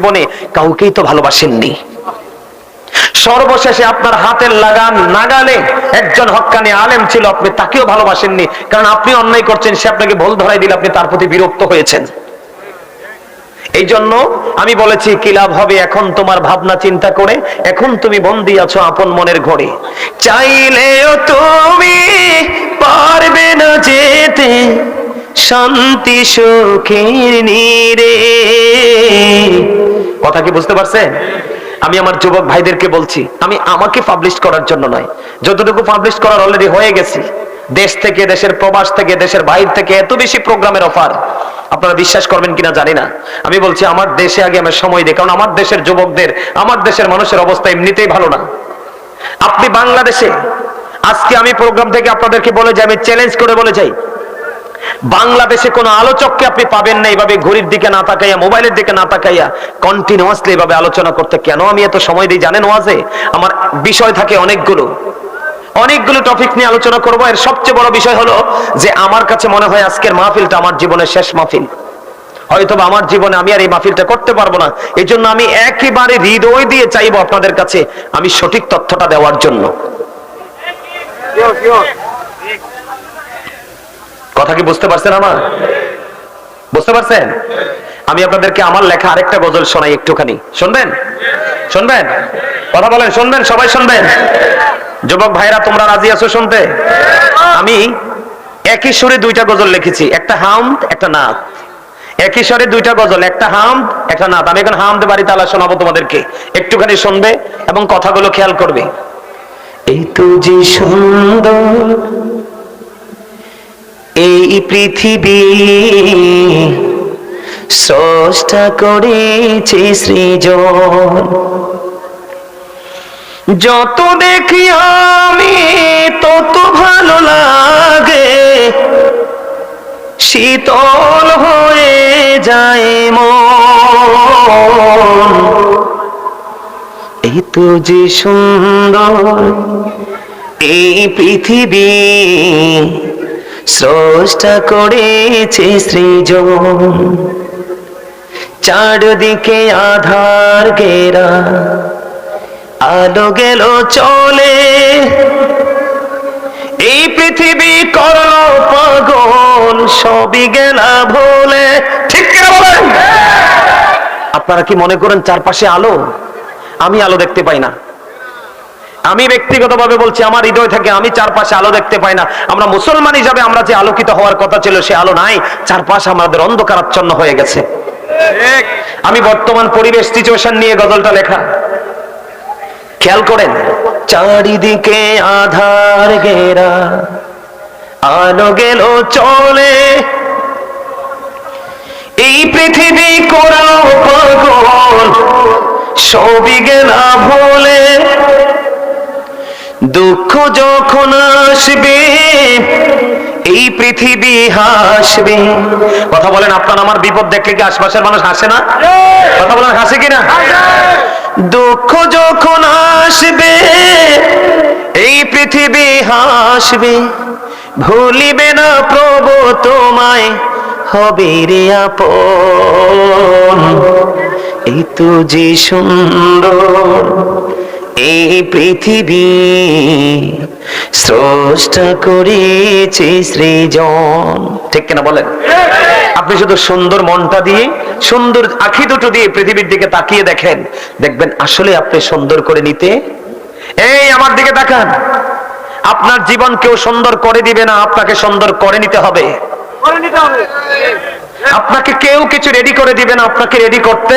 জীবনে কাউকেই তো ভালোবাসেননি। সর্বশেষে আপনার হাতের লাগান নাগালে একজন হক্কানি আলেম ছিল, আপনি তাকেও ভালোবাসেননি, কারণ আপনি অন্যায় করছেন, সে আপনাকে ভুল ধরাই দিলে, আপনি তার প্রতি বিরক্ত হয়েছেন। এই জন্য আমি বলেছি, কি লাভ হবে এখন তোমার ভাবনা চিন্তা করে? এখন তুমি বন্দি আছো আপন মনের ঘরে। চাইলেও তুমি পারবে না যেতে, শান্তি সুখের নীরে। কথা কি বুঝতে পারছেন? আমি আমার যুবক ভাইদেরকে বলছি, আমি আমাকে পাবলিশ করার জন্য নয়, যতটুকু পাবলিশ করার অলরেডি হয়ে গেছি, দেশ থেকে, দেশের প্রবাস থেকে, দেশের বাইরে থেকে এত বেশি প্রোগ্রামের অফার আপনারা বিশ্বাস করবেন কিনা জানি না। আমি বলছি, আমার দেশে আগে আমি সময় দিই কারণ আমার দেশের যুবকদের, আমার দেশের মানুষের অবস্থা এমনিতেই ভালো না। আপনি বাংলাদেশে, আজকে আমি প্রোগ্রাম থেকে আপনাদেরকে বলে যাই, আমি চ্যালেঞ্জ করে বলে যাই বাংলাদেশে কোনো আলোচককে আপনি পাবেন না এইভাবে ঘড়ির দিকে না তাকাইয়া, মোবাইলের দিকে না তাকাইয়া কন্টিনিউয়াসলি এভাবে আলোচনা করতে। কেন আমি এত সময় দিই জানেন ওয়াজে? আমার বিষয় থাকে অনেকগুলো। অনেকগুলো টপিক নিয়ে আলোচনা করব। এর সবচেয়ে বড় বিষয় হলো যে, আমার কাছে মনে হয় আজকের মাহফিলটা আমার জীবনের শেষ মাহফিল। হয়তো আমার জীবনে আমি আর এই মাহফিলটা করতে পারব না। এই জন্য আমি একেবারে হৃদয় দিয়ে চাইব আপনাদের কাছে, আমি সঠিক তথ্যটা দেওয়ার জন্য। কথা কি বুঝতে পারছেন আমার? বুঝতে পারছেন? আমি আপনাদেরকে আমার লেখা আরেকটা গজল শোনাই একটুখানি। শুনবেন? শুনবেন? কথা বলেন, শুনবেন, সবাই শুনবেন? যুবক ভাইরা, তোমরা রাজি আছো শুনতে? আমি একই সুরে দুইটা গজল লিখেছি, একটা হাম একটা নাথ একই স্বরে দুইটা গজল, একটা হাম একটা নাথ আমি এখন হামদ বাড়ি তালা শোনাবো তোমাদেরকে। একটুখানি শুনবে এবং কথাগুলো খেয়াল করবে। এই তো যে সুন্দর এই পৃথিবী স্রষ্টা করেছে সৃজন। যত দেখি আমি, তত ভালো লাগে। শীতল হয়ে যায় মন। এই তো যে সুন্দর এই পৃথিবী স্রষ্টা করেছে সৃজন। চারদিকে আধার গেরা আলো গেল চলে। এই পৃথিবী করল পাগল, সবই গেলা ভোলে। ঠিক আপনারা কি মনে করেন চারপাশে আলো? আমি আলো দেখতে পাই না। আমি ব্যক্তিগতভাবে বলছি আমার হৃদয় থেকে আমি চারপাশে আলো দেখতে পাই না। আমরা মুসলমান হিসাবে আমরা যে আলোকিত হওয়ার কথা ছিল সে আলো নাই। চারপাশে আমাদের অন্ধকারাচ্ছন্ন হয়ে গেছে। আমি বর্তমান পরিবেশ সিচুয়েশন নিয়ে গজলটা লেখা। খেয়াল করেন চারিদিকে আধার গেরা আলো গেল চলে। এই পৃথিবী করাও পাগল সবই গেলা ভোলে। দুঃখ যখন আসবে, এই পৃথিবী হাসবে। কথা বলেন, আপনার আমার বিপদ দেখলে কি আশপাশের মানুষ হাসে না? কথা বলেন, হাসে কিনা? দুঃখ যখন আসবে, এই পৃথিবী হাসবে। ভুলিবে না প্রভু তোমায়, হবে রে আপন। এই তো যে সুন্দর এই পৃথিবী স্রষ্টা করেছে সৃজন। ঠিক কিনা বলেন? আপনি শুধু সুন্দর মনটা দিয়ে, সুন্দর আখি দুটো দিয়ে পৃথিবীর দিকে তাকিয়ে দেখেন। দেখবেন আসলে আপনি সুন্দর করে নিতে, এই আমার দিকে তাকান। আপনার জীবন কেউ সুন্দর করে দিবে না, আপনাকে সুন্দর করে নিতে হবে। আপনাকে কেউ কিছু রেডি করে দিবে না, আপনাকে রেডি করতে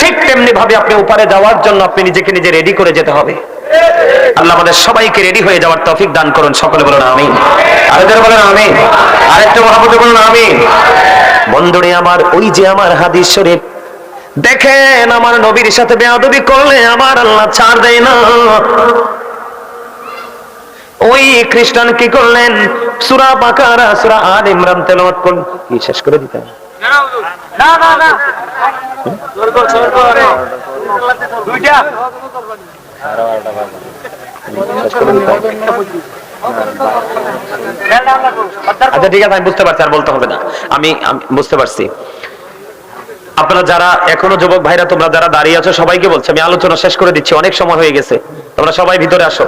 ঠিক তেমনি ভাবে আপনি উপারে যাওয়ার জন্য আপনি নিজেকে নিজে রেডি করে যেতে হবে। আল্লাহ আমাদের সবাইকে রেডি হয়ে যাওয়ার তৌফিক দান করুন, সকলে বলুন আমি আরেকজন বলেন আমি আরেকটা মহাপতি বলুন আমি বন্ধুরে, আমার ওই যে আমার হাদিস শরীফ, দেখেন আমার নবীর সাথে বেয়াদবি করলে আমার আল্লাহ ছাড় দেয় না। ওই খ্রিস্টান কি করলেন? সুরা বাকারা সুরা আল ইমরান তেলাওয়াত করলেন। কি শেষ করে দিতেন? না না না। স্বর্গ স্বর্গ আরে দুইটা। আচ্ছা ঠিক আছে আমি বুঝতে পারছি আর বলতে হবে না। আমি আমি বুঝতে পারছি। আপনারা যারা এখনও যুবক ভাইরা তোমরা যারা দাঁড়িয়ে আছো সবাইকে বলছি আমি আলোচনা শেষ করে দিচ্ছি অনেক সময় হয়ে গেছে। তোমরা সবাই ভিতরে আসো।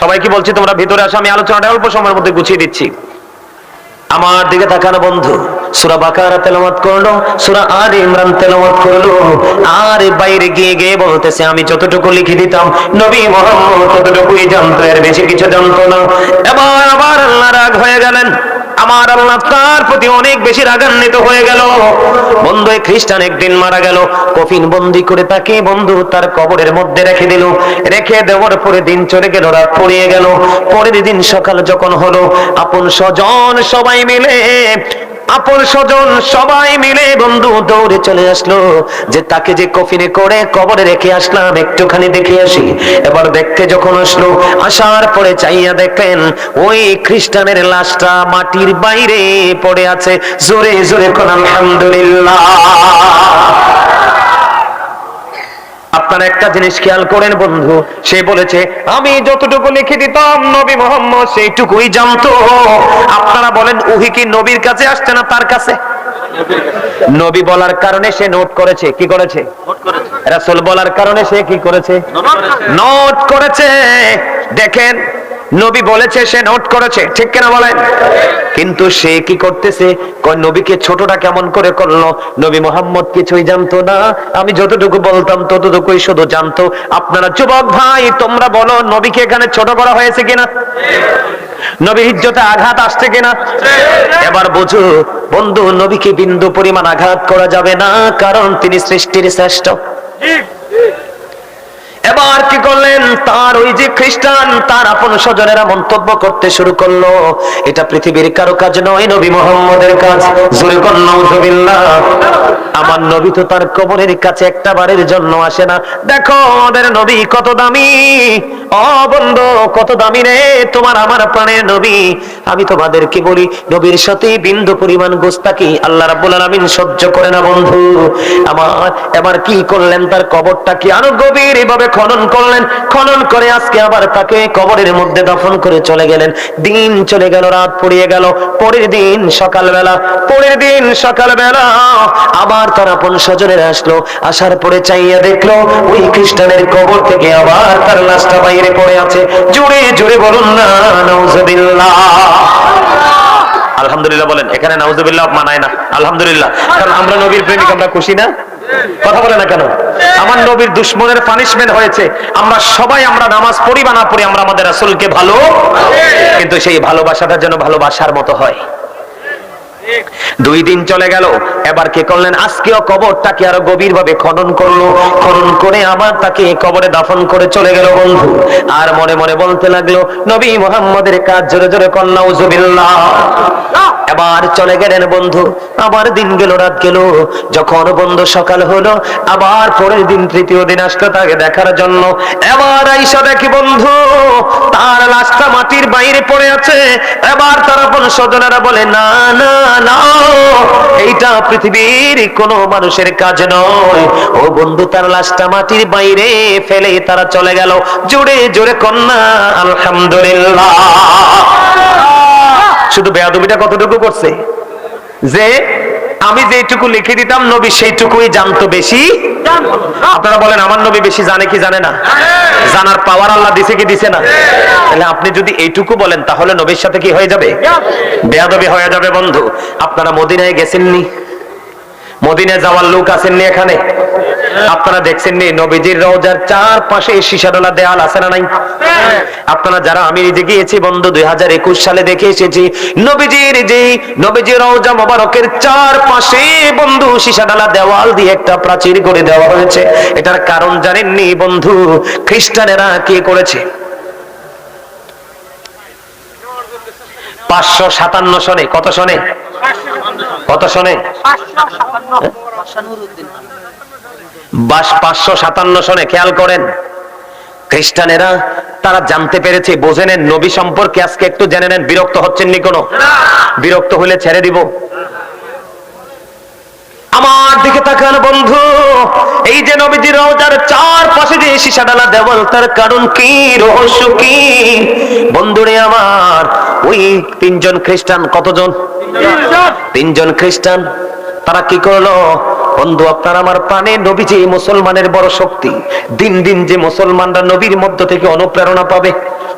সবাইকে বলছি, তোমরা ভিতরে আসো, আমি আলোচনাটা অল্প সময়ের মধ্যে গুছিয়ে দিচ্ছি। আমার দিকে তাকানো বন্ধু, সুরা বাকারা তেলামত করল, সুরা আর ইমরান তেলমত করল, আর বাইরে গিয়ে গিয়ে বলতেছে, আমি যতটুকু লিখে দিতাম, নবী মোহাম্মদ ততটুকুই জানতো, এর বেশি কিছু জানতো না। এবার আবার আল্লাহ রাগ হয়ে গেলেন। আমার আল্লাহ তার প্রতি অনেক বেশি রাগান্বিত হয়ে গেল। বন্ধু খ্রিস্টান একদিন মারা গেল। কফিন বন্দি করে তাকে বন্ধু তার কবরের মধ্যে রেখে দিল। রেখে দেওয়ার পরে দিন চলে গেল, রাত পড়িয়ে গেল। পরের দিন সকাল যখন হলো, আপন স্বজন সবাই মিলে আপন স্বজন সবাই মিলে বন্ধু দৌড়ে চলে আসলো। যে তাকে যে কফিনে করে কবরে রেখে আসলাম, একটুখানি দেখে আসি। এবার দেখতে যখন আসলো, আসার পরে চাইয়া দেখেন ওই খ্রিস্টানের লাশটা মাটির বাইরে পড়ে আছে। জোরে জোরে কোন আলহামদুলিল্লাহ। আপনারা একটা জিনিস খেয়াল করেন বন্ধু সে বলেছে আমি যতটুকু লিখে দিতাম নবী মোহাম্মদ সেইটুকুই জানতো। আপনারা বলেন উহি কি নবীর কাছে আসছে না তার কাছে? নবী বলার কারণে সে নোট করেছে। কি করেছে? রাসুল বলার কারণে সে কি করেছে? নোট করেছে। দেখেন নবী বলেছে, সে নোট করেছে। ঠিক কিনা বলেন? কিন্তু সে কি করতেছে? নবীকে ছোটটা কেমন করে করল? নবী মোহাম্মদ কিছুই জানতো না। আমি যতটুকু বলতাম, ততটুকুই শুধু জানতো। আপনারা যুবক ভাই, তোমরা বলো, নবীকে এখানে ছোট করা হয়েছে কিনা? নবীর ইজ্জতে আঘাত আসছে কিনা? এবার বুঝো, বন্ধু, নবীকে বিন্দু পরিমাণ আঘাত করা যাবে না, কারণ তিনি সৃষ্টির শ্রেষ্ঠ। এবার কি করলেন? তার ওই যে খ্রিস্টান, তার আপন স্বজনেরা মন্তব্য করতে শুরু করল। এটা পৃথিবীর কারও কাজ নয়, নবী মোহাম্মদের কাজ। আমার নবী তো তার কবরের কাছে একটা বারের জন্য আসে না। দেখো আমাদের নবী কত দামি। ও বন্ধু, কত দামি রে, তোমার আমার প্রাণের নবী। আমি তোমাদেরকে বলি, নবীর সাথে বিন্দু পরিমাণ গোস্তাকি আল্লাহ রাব্বুল আলামিন সহ্য করে না, বন্ধু? আমার, এবার কি করলেন? তার কবরটা কি আরও গভীর এভাবে খনন করলেন। খনন করে আজকে আবার তাকে কবরের মধ্যে দফন করে চলে গেলেন। দিন চলে গেল, রাত পড়িয়ে গেল। পরের দিন সকালবেলা, পরের দিন সকালবেলা আবার তার আপন স্বজনের আসলো। আসার পরে চাইয়া দেখল, ওই খ্রিস্টানের কবর থেকে আবার তার লাশটা বাইরে পড়ে আছে। জোরে জোরে বলুন না আলহামদুলিল্লাহ বলেন, এখানে নাউজুবিল্লাহ মানায় না। আলহামদুলিল্লাহ। কারণ আমরা নবীর প্রেমিক, আমরা খুশি না? কথা বলে না কেন? আমার নবীর দুশ্মনের পানিশমেন্ট হয়েছে। আমরা সবাই আমরা নামাজ পড়ি বা না পড়ি, আমরা আমাদের আসলকে ভালো কিন্তু সেই ভালোবাসাটা যেন ভালোবাসার মতো হয়। দুই দিন চলে গেল। এবার কে করলেন? আজকেও কবরটাকে আরও গভীর ভাবে খনন করল। খনন করে আবার তাকে কবরে দাফন করে চলে গেল বন্ধু। আর মনে মনে বলতে লাগল, নবী মোহাম্মদের কাজ জোরে জোরে কন্যা উজুবিল্লাহ এবার চলে গেলেন বন্ধু। আবার দিন গেল, রাত গেল। যখন বন্ধু সকাল হলো, আবার পরের দিন তৃতীয় দিন আসলো তাকে দেখার জন্য। এবার আইসা দেখি বন্ধু, তার লাশটা মাটির বাইরে পড়ে আছে। এবার তার আপন স্বজনেরা বলে, না না এইটা পৃথিবীর কোনো মানুষের কাজ নয়। ও বন্ধু, তার লাশটা মাটির বাইরে ফেলে তারা চলে গেল। জোরে জোরে কন্যা, আলহামদুলিল্লাহ। শুধু বেয়াদবিটা কতটুকু করছে? যে আমি যেটুকু লিখে দিতাম, নবী সেইটুকুই জানতো বেশি। আপনারা বলেন, আমার নবী বেশি জানে কি জানে না? জানার পাওয়ার আল্লাহ দিছে কি দিছে না? তাহলে আপনি যদি এইটুকু বলেন, তাহলে নবীর সাথে কি হয়ে যাবে? বেয়াদবি হয়ে যাবে বন্ধু। আপনারা মদিনায় গেছেননি? মদিনায় যাওয়ার লোক আছেননি এখানে? আপনারা দেখছেননি নবীজির রওজার চার পাশে সীসাডলা দেয়াল আছে না নাই? আপনারা যারা আমি নিজে গিয়েছি বন্ধু দুই হাজার একুশ সালে দেখে এসেছি নবীজির যে নবীজির রওজা মোবারকের চার পাশে বন্ধু সীসাডালা দেওয়াল দিয়ে একটা প্রাচীর করে দেওয়া হয়েছে। এটার কারণ জানেননি বন্ধু খ্রিস্টানেরা কি করেছে? পাঁচশো সাতান্ন সনে কত সনে? কত সনে? পাঁচশো সাতান্ন সনে খেয়াল করেন। খ্রিস্টানেরা, তারা জানতে পেরেছে, বোঝে নেন, নবী সম্পর্কে আজকে একটু জেনে নেন, বিরক্ত হচ্ছেন নি কোনো? বিরক্ত ছেড়ে দিব। আমার দিকে তাকান বন্ধু, এই যে নবীজির রওজার চার পাশে যে সীসাডালা দেওয়াল, তার কারণ কি, রহস্য কি? বন্ধুরে আমার, ওই তিনজন খ্রিস্টান কতজন? তিনজন খ্রিস্টান, তারা কি করল? বন্ধু, আপনার আমার প্রাণে নবী যে মুসলমানের বড় শক্তি, দিন দিন যে মুসলমানরা নবীর মধ্য থেকে অনুপ্রেরণা পাবে।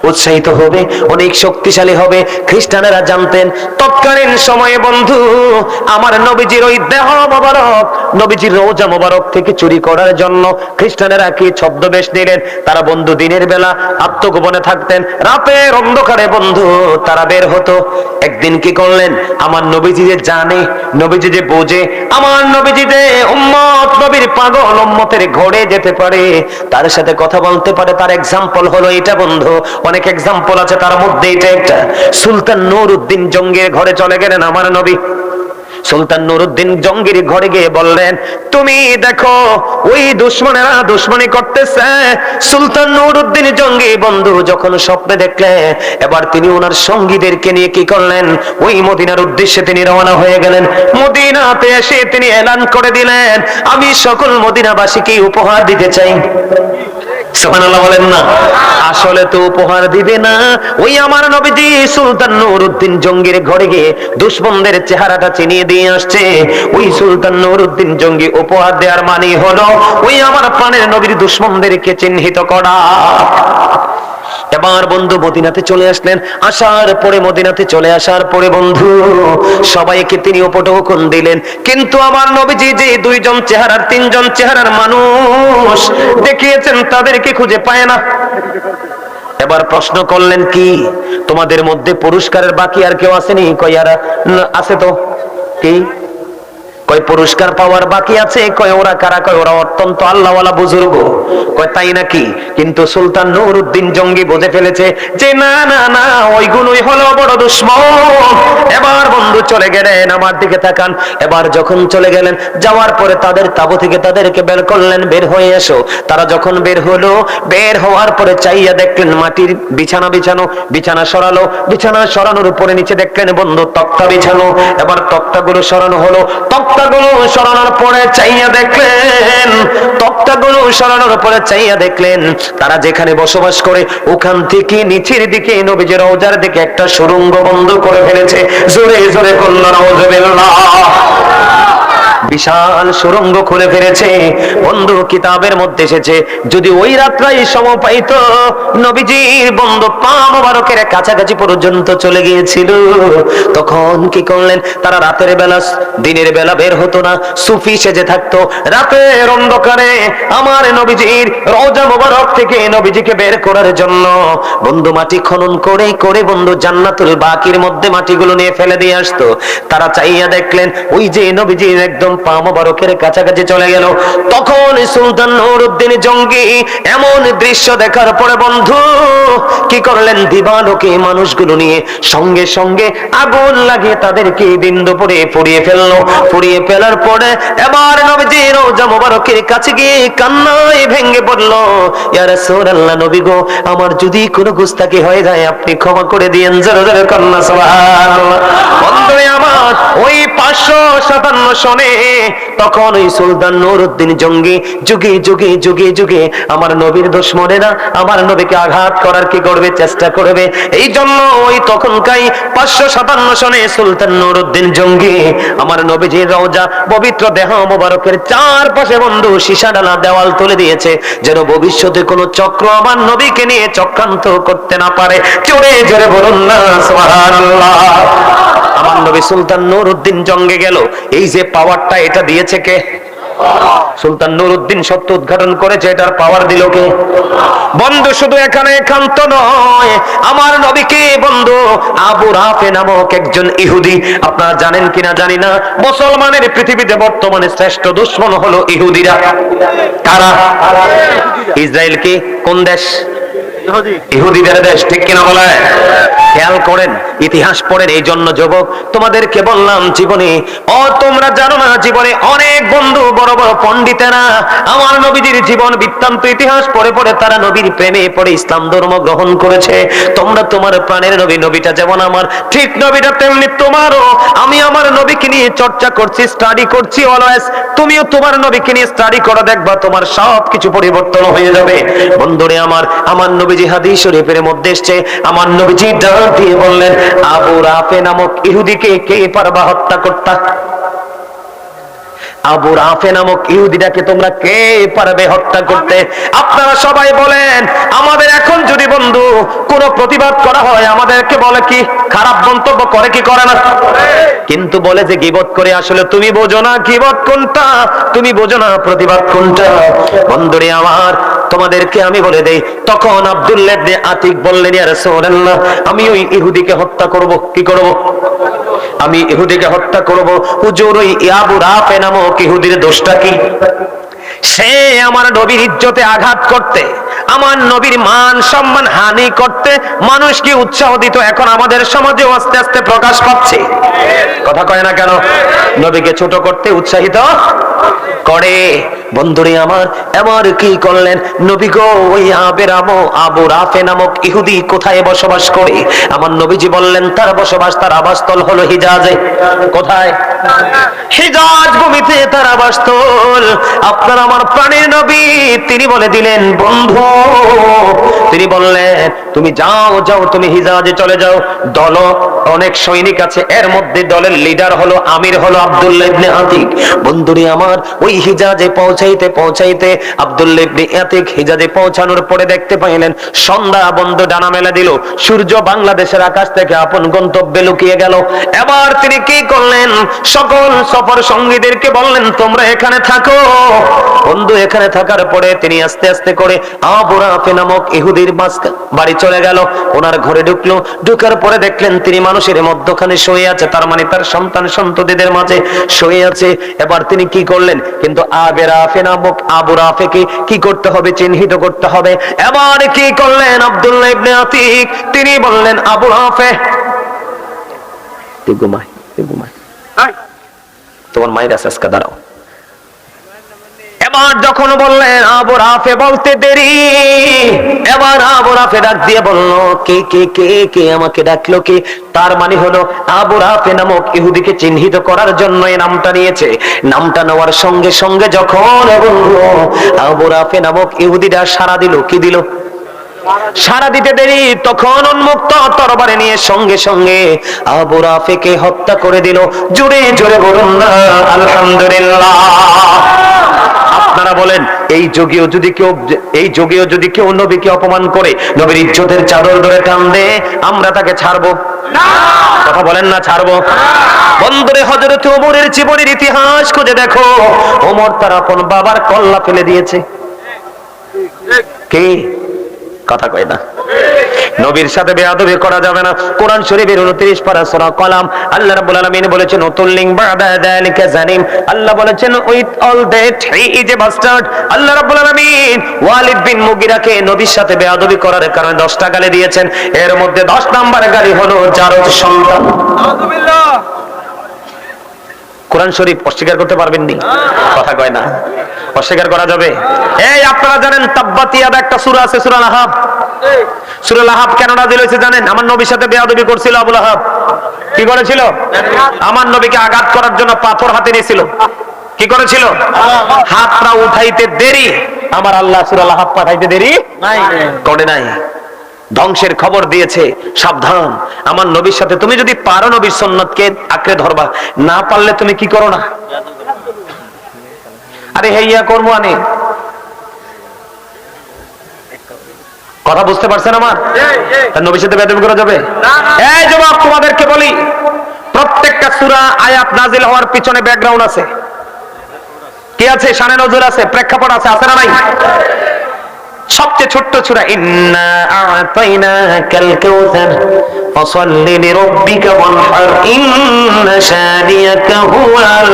উৎসাহিত হবে, অনেক শক্তিশালী হবে। খ্রিস্টানেরা জানতেন, তৎকালীন সময়ে বন্ধু, আমার নবীজির ওই দেহ মোবারক, নবীজির রোজা মোবারক থেকে চুরি করার জন্য খ্রিস্টানেরা কি ছদ্মবেশ নিলেন তারা বন্ধু দিনের বেলা আত্মগোপনে থাকতেন। রাতের অন্ধকারে বন্ধু, তারা বের হতো। একদিন কি করলেন? আমার নবীজি যে জানে, নবীজি যে বোঝে, আমার নবীজি যে উম্মত, নবীর পাগল উম্মতের ঘরে যেতে পারে, তার সাথে কথা বলতে পারে। তার এক্সাম্পল হলো এটা বন্ধু অনেক এক্সাম্পল আছে, তার মধ্যে এটা একটা। সুলতান নূর উদ্দিন জঙ্গের ঘরে চলে গেলেন আমার নবী। সুলতান নুরুদ্দিন জঙ্গির ঘরে গিয়ে বললেন, তুমি দেখো, ওই দুশ্মনেরা দুশ্মনী করতেছে। সুলতান নুরুদ্দিন জঙ্গি বন্ধু যখন স্বপ্নে দেখলেন এবার তিনি ওনার সঙ্গীদেরকে নিয়ে কি করলেন? ওই মদিনার উদ্দেশ্যে তিনি রওনা হয়ে গেলেন। মদিনাতে এসে তিনি এলান করে দিলেন। আমি সকল মদিনাবাসীকে উপহার দিতে চাই। সুবহানাল্লাহ সুলতান নুরউদ্দিন জঙ্গির ঘরে গিয়ে চেহারাটা চিনিয়ে দিয়ে আসছে। ওই সুলতান নুরউদ্দিন জঙ্গি উপহার দেওয়ার মানে হলো, ওই আমার প্রাণের নবীর দুশ্মনদেরকে চিহ্নিত করা। এবার বন্ধু মদিনাতে চলে আসলেন। আসার পরে মদিনাতে চলে আসার পরে বন্ধু, সবাইকে তিনি উপটোকন দিলেন। কিন্তু আমার নবীজি যে দুইজন চেহারার, তিনজন চেহারার মানুষ দেখিয়েছেন, তাদেরকে খুঁজে পায় না। এবার প্রশ্ন করলেন কি, তোমাদের মধ্যে পুরস্কারের বাকি আর কেউ আসেনি? কয়ারা আছে তো? কি? কয় পুরস্কার পাওয়ার বাকি আছে? কয় ওরা কারা? কয় ওরা অত্যন্ত আল্লাহওয়ালা বুজুর্গ। কয় তাই নাকি? কিন্তু সুলতান নুরউদ্দিন জঙ্গি বুঝে ফেলেছে যে না না না, ওইগুলোই হলো বড় দুশ্মন। এবার বন্ধু চলে গেলেন, আমার দিকে তাকান। এবার যখন চলে গেলেন, যাওয়ার পরে তাদের তাবু থেকে তাদেরকে বের করলেন। বের হয়ে এসো। তারা যখন বের হলো, বের হওয়ার পরে চাইয়া দেখলেন মাটির বিছানা বিছানো, বিছানা সরালো। বিছানা সরানোর উপরে নিচে দেখলেন বন্ধু, তক্তা বিছানো। এবার তক্তাগুলো সরানো হলো। তক্তাগুলো সরানোর পরে চাইয়া দেখলেন, তক্তাগুলো সরানোর পরে চাইয়া দেখলেন, তারা যেখানে বসবাস করে ওখান থেকে নিচের দিকে নবীজের রওজার দিকে একটা সুরঙ্গ বন্ধ করে ফেলেছে। জোরে জোরে কন্যা রাউজুবিল্লাহ বিশাল সুরঙ্গ খুলে ফেলেছে। বন্ধু কিতাবের মধ্যে এসেছে, যদি ওই রাত্রাই সম পাইতো, নবীজির বন্ধু পা মোবারকের কাছাকাছি পর্যন্ত চলে গিয়েছিল। তখন কি করলেন? তারা রাতের বেলা, দিনের বেলা বের হতো না। সুফি সেজে থাকতো, রাতের অন্ধকারে আমার নবীজির রওজা মোবারক থেকে নবীজিকে বের করার জন্য। বন্ধু মাটি খনন করে করে বন্ধু জান্নাতুল বাকির মধ্যে মাটিগুলো নিয়ে ফেলে দিয়ে আসতো। তারা চাইয়া দেখলেন, ওই যে নবীজির একদম পা মোবারকের কাছাকাছি চলে গেল। তখন সুলতান নুরউদ্দিন জঙ্গি এমন দৃশ্য দেখার পরে, বন্ধু, কি করলেন দিবালোকে মানুষগুলো নিয়ে? সঙ্গে সঙ্গে আগুন লাগিয়ে তাদেরকে দিন দুপুরে পুড়িয়ে ফেলল। পুড়িয়ে ফেলার পরে এবার নবীজি রোজা মোবারকের কাছে গিয়ে কান্নায় ভেঙে পড়ল। ইয়া রাসূলুল্লাহ, নবী গো, আমার যদি কোনো গুস্তাকি হয়ে যায়, আপনি ক্ষমা করে দিয়েন। জোরে জোরে কন্যা, সুবহানাল্লাহ। আমার ওই পাঁচশো সাতান্ন সনে তখন ওই সুলতান নুরউদ্দিন জঙ্গি যুগে যুগে যুগে যুগে আমার নবীর আমার নবীকে আঘাত করার কি করবে, চেষ্টা করবে? এই জন্য ওই তখনকাই পাঁচশো সাতান্ন সনে সুলতান নুরউদ্দিন জঙ্গি আমার নবীজির রওজা, পবিত্র দেহ মোবারকের চারপাশে বন্ধু সীসা ডালা দেওয়াল তুলে দিয়েছে, যেন ভবিষ্যতে কোনো চক্র আমার নবীকে নিয়ে চক্রান্ত করতে না পারে। জোরে জোরে বলুন না আমার নবী সুলতান নুরউদ্দিন জঙ্গে গেল। এই যে পাওয়ারটা এটা দিয়েছে কে? সুলতান নুরউদ্দিন সত্য উদ্ঘাটন করেছে, এটার পাওয়ার দিল কে? বন্ধু, শুধু এখানে একান্ত নয়, আমার নবীকে বন্ধু, আবু রাফে নামক একজন ইহুদি। আপনারা জানেন কিনা জানি না, মুসলমানের পৃথিবীতে বর্তমানে শ্রেষ্ঠ দুশ্মন হলো ইহুদিরা। কারা? ইসরায়েল কি? কোন দেশ? ইহুদিদের দেশ, ঠিক কিনা বলে খেয়াল করেন, ইতিহাস পড়েন, এই জন্য যুবক, তোমাদেরকে বললাম জীবনে, ও, তোমরা জানো না জীবনে অনেক বন্ধু, বড় বড় পণ্ডিতেরা, আমার নবীজির জীবন বৃত্তান্ত ইতিহাস পড়ে পড়ে তারা নবীর প্রেমে পড়ে ইসলাম ধর্ম গ্রহণ করেছে। তোমরা তোমার প্রাণের নবী, নবীটা যেমন আমার, ঠিক নবীটা তেমনি তোমারও। আমি আমার নবীকে নিয়ে চর্চা করছি স্টাডি করছি অলওয়েজ তুমিও তোমার নবীকে নিয়ে স্টাডি করা, দেখবা তোমার সব কিছু পরিবর্তন হয়ে যাবে। বন্ধুরে আমার আমার নবীজি হাদিস শরীফের মধ্যে এসছে, আমার নবীজি ডাক দিয়ে বললেন আবু রাফে নামক ইহুদিকে কে পারবা হত্যা করতা? আবু রাফে নামক ইহুদিটাকে তোমরা কে পারবে হত্যা করতে? আপনারা সবাই বলেন, আমাদের এখন যদি বন্ধু কোন প্রতিবাদ করা হয়, আমাদেরকে বলে কি? খারাপ মন্তব্য করে কি করে না? কিন্তু বলে যে গিবত করে, আসলে তুমি বোঝো না গিবত কোনটা? তুমি বোঝো না প্রতিবাদ কোনটা? বন্ধুরে আমার, তোমাদেরকে আমি বলে দেই, তখন আব্দুল্লাহ আতিক বললেন, ইয়া রাসূলুল্লাহ, আমি ওই ইহুদিকে হত্যা করব, কি করব? আমি ইহুদিকে হত্যা করব। হুজুর ওই ইয়াবু রাফে নামক ইহুদির দোষটা কি? সে আমার নবীর ইজ্জতে আঘাত করতে আমার নবীর মান সম্মান হানি করতে মানুষকে উৎসাহ দিত, এখন আমাদের সমাজে আস্তে আস্তে প্রকাশ পাচ্ছে। কথা কয় না কেন? নবীকে ছোট করতে উৎসাহিত করে। বন্ধুরে আমার, এবার কি করলেন? নবী গো, ওই আবের আমো, আবু রাফে নামক ইহুদি কোথায় বসবাস করে? আমার নবীজি বললেন, তার বসবাস, তার আবাসস্থল হলো হিজাজে। কোথায়? হিজাজ ভূমিতে তার আবাসস্থল। আপনার আমার প্রাণের নবী, তিনি বলে দিলেন, বন্ধু তিনি বললেন, তুমি যাও যাও, তুমি হিজাজে চলে যাও। দল, অনেক সৈনিক আছে। এর মধ্যে দলের লিডার হলো আমির হলো আব্দুল্লাহ আতিক। বন্ধুরি আমার, ওই হিজাজে পৌঁছাইতে পৌঁছাইতে আব্দুল্লাহ আতিক হিজাজে পৌঁছানোর পরে দেখতে পাইলেন, সন্ধ্যা বন্ধ ডানা মেলা দিল। সূর্য বাংলাদেশের আকাশ থেকে আপন গন্তব্যে লুকিয়ে গেল। এবার তিনি কি করলেন? সকল সফর সঙ্গীদেরকে বললেন, তোমরা এখানে থাকো। বন্ধু, এখানে থাকার পরে তিনি আস্তে আস্তে করে আবুরাফে নামক ইহুদির বাড়ি চলে গেল। ওনার ঘরে ঢুকলো। ঢুকার পরে দেখলেন তিনি মানুষের মধ্যখানে শুয়ে আছে। তার মানে তার সন্তান সন্ততিদের মাঝে শুয়ে আছে। এবার তিনি কি করলেন? কিন্তু নামক আবু রাফেকে কি করতে হবে? চিহ্নিত করতে হবে। এবার কি করলেন আব্দুল্লাহ ইবনে আতিক? তিনি বললেন আবু রাফে তুই ঘুমাই তুই ঘুমাই তোমার মায়ের আজকে দাঁড়াও। এবার যখন বললেন, আবু রাফে বলতে দেরি। এবার আবু রাফে ডাক দিয়ে বলল, কে কে কে কে আমাকে ডাকলো কে? তার মানে হলো, আবু রাফে নামক ইহুদিকে চিহ্নিত করার জন্য এই নামটা নিয়েছে। নামটা নেওয়ার সঙ্গে সঙ্গে যখন বলল, আবু রাফে নামক ইহুদিটা সারা দিল, কি দিল? সারা দিতে দেরি, তখন উন্মুক্ত তরবারে নিয়ে সঙ্গে সঙ্গে আবু রাফেকে হত্যা করে দিল। জোরে জোরে বলুন না, আলহামদুলিল্লাহ। আপনারা বলেন এই যুগেও যদি কেউ এই যুগেও যদি কেউ নবীকে অপমান করে নবীর ইজ্জতের চাদর ধরে টান দে আমরা তাকে ছাড়বো? কথা বলেন না ছাড়বো? বন্ধুরে হজরত ওমরের জীবনের ইতিহাস খুঁজে দেখো। ওমর তার আপন বাবার কল্লা ফেলে দিয়েছে। কে? কথা কয় না। নবীর সাথে বেয়াদবি করা যাবে না। কোরআন শরীফের 29 পারা সূরা কলাম আল্লাহ রাব্বুল আলামিন বলেছেন উতুল্লিং বাদা যালিকা জানিম। আল্লাহ বলেছেন with all that he is a bastard. Allah রাব্বুল আলামিন ওয়ালিদ বিন মুগিরাকে নবীর সাথে বেয়াদবি করার কারণে 10টা গালি দিয়েছেন। এর মধ্যে 10 নাম্বার গালি হলো জারজ সন্তান। কোরআন শরীফ অস্বীকার করতে পারবেন নি? কথা কয় না। অস্বীকার করা যাবে? এই আপনারা জানেন তাব্বাতিয়াদ একটা সূরা আছে সূরা লাহাব। সূরা লাহাব কেন জানেন? আমার নবীর সাথে বেয়াদবি করছিল আবু লাহাব। কি করেছিল? আমার নবীকে আঘাত করার জন্য পাথর হাতে নিয়েছিল। কি করেছিল? হাতটা উঠাইতে দেরি। আমার আল্লাহ সূরা লাহাব পাঠাইতে দেরি করে নাই। ধ্বংসের খবর দিয়েছে, সাবধান। আমার নবীর সাথে তুমি যদি পারো নবীর সন্ন্যতকে আঁকড়ে ধরবা, না পারলে তুমি কি করো না? আরে হেইয়া করব আনে কথা বুঝতে পারছেন আমার? নবীর সাথে বেদবি করা যাবে? এই জবাব তোমাদেরকে বলি প্রত্যেকটা সূরা আয়াত নাজিল হওয়ার পিছনে ব্যাকগ্রাউন্ড আছে। কি আছে? শানে নজর আছে প্রেক্ষাপট আছে আছে না নাই? সবচেয়ে ছোট্ট সূরা ইন্না আ'তাইনাকাল কাউসার ফাসাল্লি লিরাব্বিকা ওয়ানহার ইন্না শানিয়াকা হুয়াল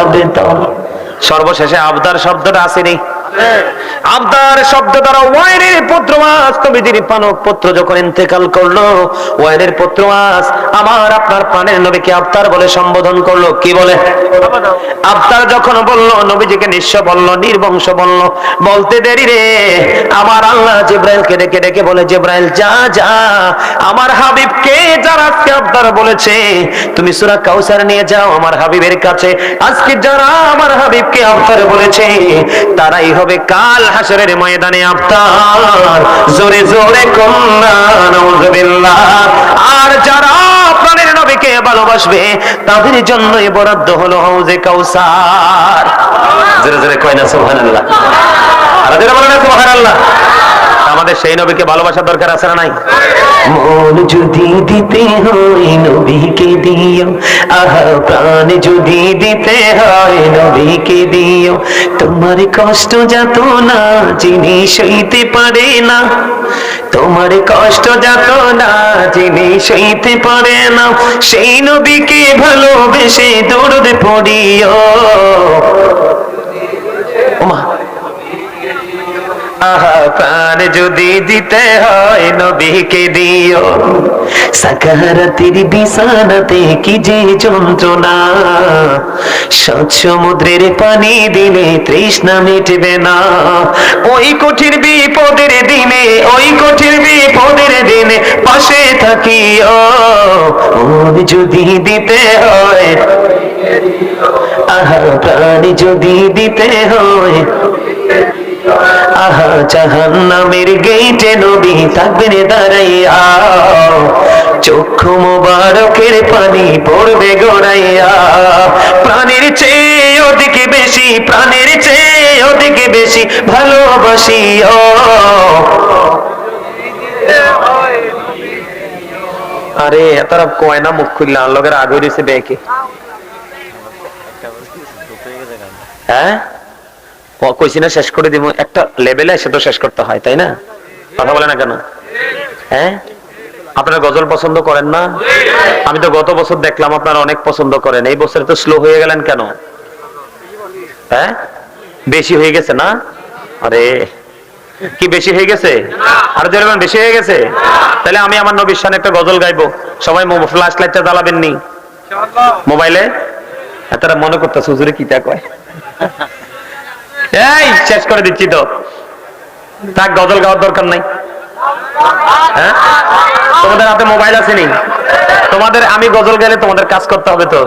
আবতার সর্বশেষে আবদার শব্দটা আসেনি। আবদার শব্দ দ্বারা ওয়াইনের পুত্র মাস কবিজির পানক পুত্র যখন ইন্তেকাল করল, ওয়াইনের পুত্র মাস আমার আপনার প্রাণের নবীকে আবতার বলে সম্বোধন করল। কি বলে? আবতার যখন বলল, নবীজিকে নিঃস্ব বলল, নির্বংশ বলল, বলতে দেরি রে। আমার আল্লাহ জিব্রাইলকে ডেকে ডেকে বলে, জিব্রাইল, যা যা। আমার হাবিবকে যারা আজকে আবতার বলেছে, তুমি সূরা কাউসার নিয়ে যাও, আমার হাবিবের কাছে। আজকে যারা আমার হাবিবকে আবতার বলেছে, তারাই হবে কাল হাসরের ময়দানে আফতার। জোরে জোরে কন্যা আর যারা প্রাণের নবীকে ভালোবাসবে, তাদের জন্যই বরাদ্দ হলো হাউজে কাউসার। জোরে জোরে কয় না, সুবহানাল্লাহ। আর জোরে বলেন সুবহানাল্লাহ। আমাদের সেই নবীকে ভালোবাসার দরকার আছে না নাই? মন যদি দিতে হয় নবীকে দিও, আহা, প্রাণ যদি দিতে হয় নবীকে দিও। তোমার কষ্ট যাত না, যিনি সইতে পারে না। তোমার কষ্ট যাত না, যিনি সইতে পারে না। সেই নবীকে ভালোবেসে দৌড় পড়িও। ওমা প্রাণ যদি দিতে হয় নবীকে দিও। সাকারাতের বিছানাতে কি যে যন্ত্রণা। সৎ সমুদ্রের পানি দিলে তৃষ্ণা মিটবে না। ওই কঠিন বিপদের দিনে, ওই কঠিন বিপদের দিনে পাশে থাকিও। মন যদি দিতে হয় আহা প্রাণ যদি দিতে হয় জাহান্নামের গেইটে নবী থাকবেন দাঁড়াইয়া। চক্ষু মোবারকের পানি পড়বে গড়াইয়া। প্রাণের চেয়ে অধিক বেশি প্রাণের চেয়ে অধিক বেশি ভালোবাসি ও। আরে এতরা কয়না মুখ খুললে? আনলোকের আগে রয়েছে ব্যাকে হ্যাঁ? কইছি না শেষ করে দিব একটা লেভেলে এসে তো শেষ করতে হয় তাই না? কথা বলে না কেন? হ্যাঁ? আপনারা গজল পছন্দ করেন না? আমি তো গত বছর দেখলাম আপনারা অনেক পছন্দ করেন। এই বছরে তো স্লো হয়ে গেলেন কেন? হ্যাঁ? বেশি হয়ে গেছে না? আরে কি বেশি হয়ে গেছে? আর যেরকম বেশি হয়ে গেছে? তাহলে আমি আমার নবীর সামনে একটা গজল গাইবো। সবাই ফ্ল্যাশ লাইটটা জ্বালাবেন নি। মোবাইলে? তারা মনে করতেছে হুজুরে কিটা কয়? এই, শেষ করে দিচ্ছি তো। তাক গজল গাওয়ার দরকার নাই। হ্যাঁ? তোমাদের হাতে মোবাইল আছে নি? তোমাদের, আমি গজল গাইলে তোমাদের কাজ করতে হবে তো।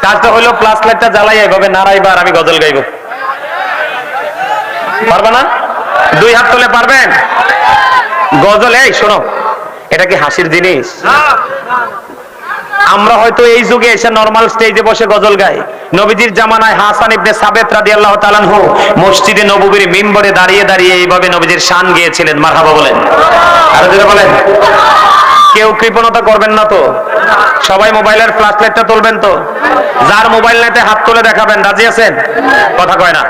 কাজটা হলো প্লাস লাইটটা জ্বালাই এভাবে নাড়াইবা আর আমি গজল গাইবো। পারবা না? দুই হাত তুলে পারবেন? গজল, এই শোনো, এটা কি হাসির জিনিস? আমরা হয়তো এই যুগে এসে নরমাল স্টেজে বসে গজল গাই। নবীজির জামানায় হাসান ইবনে সাবেত রাদিয়াল্লাহু তাআলা আনহু মসজিদে নববীর মিম্বরে দাঁড়িয়ে দাঁড়িয়ে এইভাবে নবীজির শান গেয়েছিলেন। মারহাবা বলেন। বলেন। কেউ কৃপণতা করবেন না তো? সবাই মোবাইলের ফ্ল্যাশ লাইটটা তুলবেন তো? যার মোবাইল নাইতে হাত তুলে দেখাবেন, রাজি আছেন? কথা কয় না।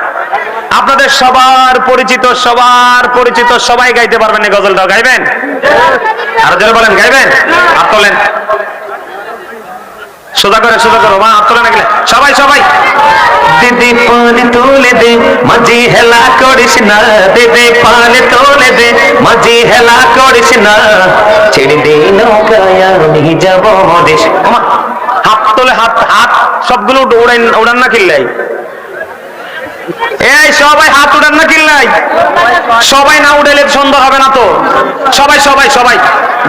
আপনাদের সবার পরিচিত সবার পরিচিত সবাই গাইতে পারবেন গজলটা। গাইবেন? আর যারা বলেন, গাইবেন? হাত তোলেন। সোজা করে, সোজা করো মা হাত তোলে না গেলে। সবাই সবাই। দিদি, পান তোলে দে, মাঝি হেলা করিস না। দিদি, পান তোলে দে, মাঝি হেলা করিস না। ছেড়ে দে নৌকায় আমি যাব মদেশ হাত তোলে, হাত হাত, সবগুলো উড়ান উড়ান না কিল্লাই। এই, সবাই হাত উড়ান না কিল্লাই। সবাই না উড়াইলে সুন্দর হবে না তো। সবাই সবাই সবাই।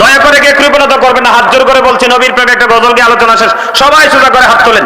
দয়া করে কে কৃপণতা করবেন না। হাত জোর করে বলছি, নবীর প্রেমে একটা গজল দিয়ে আলোচনা শেষ। সবাই সোজা করে হাত তোলেন।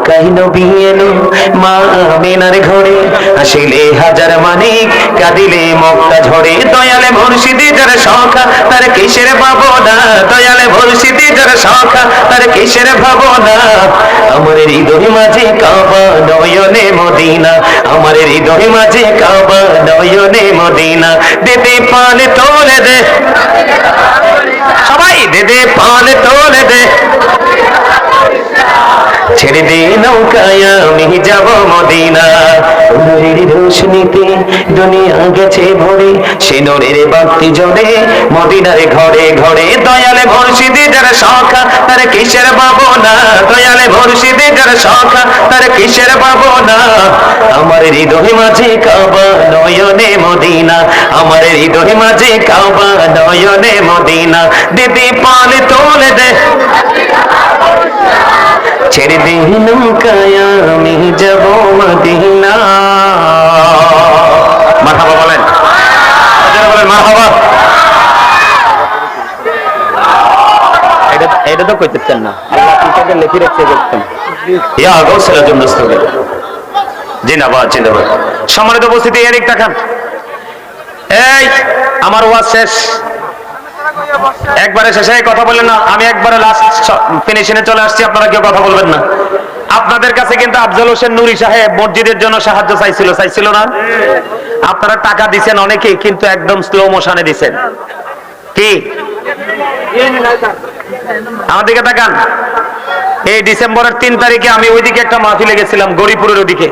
মৌকাই নবী এলো, মা মেনার ঘরে আসিলে হাজার মানিক, কাঁদিলে মক্কা ঝরে। দয়ালে মুর্শিদি যার শখা তার কিসের ভাবনা? দয়ালে মুর্শিদি যার শখা তার কিসের ভাবনা? আমার হৃদয় মাঝে কাবা নয়নে মদিনা, আমার হৃদয় মাঝে কাবা নয়নে মদিনা। দিদি পালে তোলে দে। সবাই, দিদি পালে তোলে দে। ছেড়ে দে নৌকায়, আমি যাব মদিনা। নূরের রোশনি রজনীতে দুনিয়া গেছে ভরে সে সিঁদুরের বাতি জ্বলে, মদিনারে ঘরে ঘরে দয়ালে মুর্শিদি যার শাখা, তার কিসের পাবো ভাবনা? দয়ালে মুর্শিদি যার শাখা, তার কিসের পাবো ভাবনা? আমার হৃদয় মাঝে কাবা নয়নে মদিনা, আমার হৃদয় মাঝে কাবা নয়নে মদিনা। দিদি পাল তোলে দে। ছেড়ে দে নৌকায় আমি যাব মদিনা। মারহাবা বলেন। আপনারা বলেন মারহাবা। এটা তো কইতেছেন না। আল্লাহ কিতাবে লিখে রেখে গেছেন। ইয়া গৌসের জন্য স্থলে জিন্দাবাদ জিন্দাবাদ। সম্মানিত উপস্থিতি এদিক তাকান। এই আমার ওয়াজ শেষ। একবারে শেষে কথা বললেন না, আমি একবারে লাস্ট ফিনিশিংয়ে চলে আসছি, আপনারা কেউ কথা বলবেন না। আপনাদের কাছে কিন্তু আফজল হোসেন নুরি সাহেব মসজিদের জন্য সাহায্য চাইছিল চাইছিল না? আপনারা টাকা দিছেন অনেকে, কিন্তু একদম স্লো মোশনে দিছেন। কি? আমার দিকে তাকান। এই ডিসেম্বরের তিন তারিখে আমি ওইদিকে একটা মাহফিলে গেছিলাম গরিপুরের ওদিকে